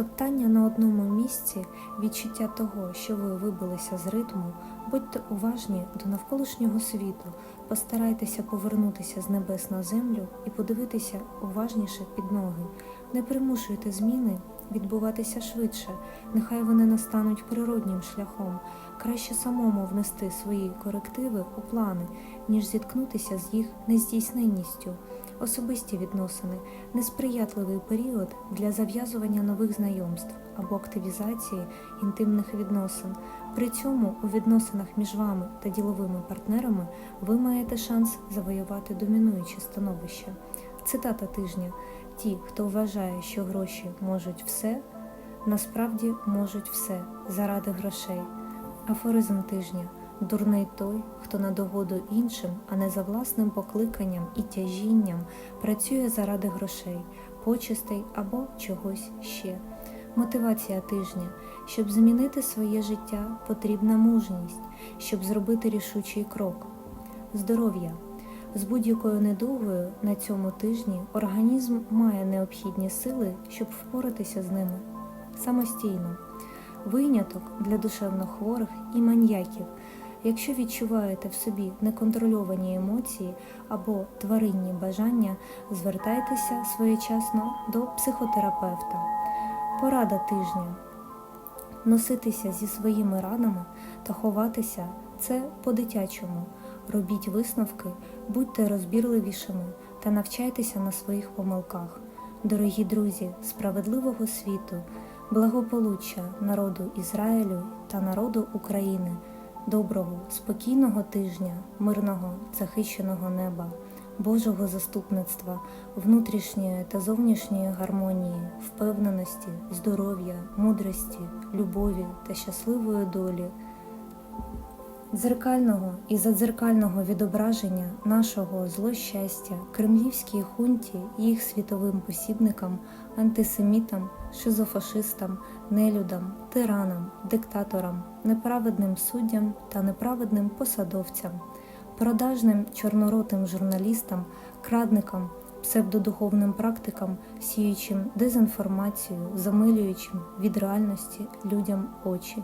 Топтання на одному місці, відчуття того, що ви вибилися з ритму, будьте уважні до навколишнього світу, постарайтеся повернутися з небес на землю і подивитися уважніше під ноги. Не примушуйте зміни відбуватися швидше, нехай вони настануть природнім шляхом. Краще самому внести свої корективи у плани, ніж зіткнутися з їх нездійсненністю. Особисті відносини несприятливий період для зав'язування нових знайомств або активізації інтимних відносин. При цьому у відносинах між вами та діловими партнерами ви маєте шанс завоювати домінуюче становище. Цитата тижня: ті, хто вважає, що гроші можуть все, насправді можуть все заради грошей. Афоризм тижня. Дурний той, хто на догоду іншим, а не за власним покликанням і тяжінням працює заради грошей, почестей або чогось ще. Мотивація тижня. Щоб змінити своє життя, потрібна мужність, щоб зробити рішучий крок. Здоров'я. З будь-якою недугою на цьому тижні організм має необхідні сили, щоб впоратися з ними самостійно. Виняток для душевнохворих і маньяків. Якщо відчуваєте в собі неконтрольовані емоції або тваринні бажання, звертайтеся своєчасно до психотерапевта. Порада тижня. Носитися зі своїми ранами та ховатися це по-дитячому. Робіть висновки, будьте розбірливішими та навчайтеся на своїх помилках. Дорогі друзі, справедливого світу, благополуччя народу Ізраїлю та народу України, доброго, спокійного тижня, мирного, захищеного неба, Божого заступництва, внутрішньої та зовнішньої гармонії, впевненості, здоров'я, мудрості, любові та щасливої долі дзеркального і задзеркального відображення нашого злощастя кремлівській хунті, їх світовим посібникам, антисемітам, шизофашистам, нелюдам, тиранам, диктаторам, неправедним суддям та неправедним посадовцям, продажним чорноротим журналістам, крадникам, псевдодуховним практикам, сіючим дезінформацію, замилюючим від реальності людям очі.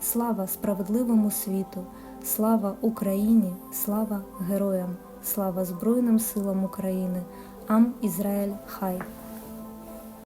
Слава справедливому світу, слава Україні, слава героям, слава Збройним силам України. Ам Ізраїль Хай!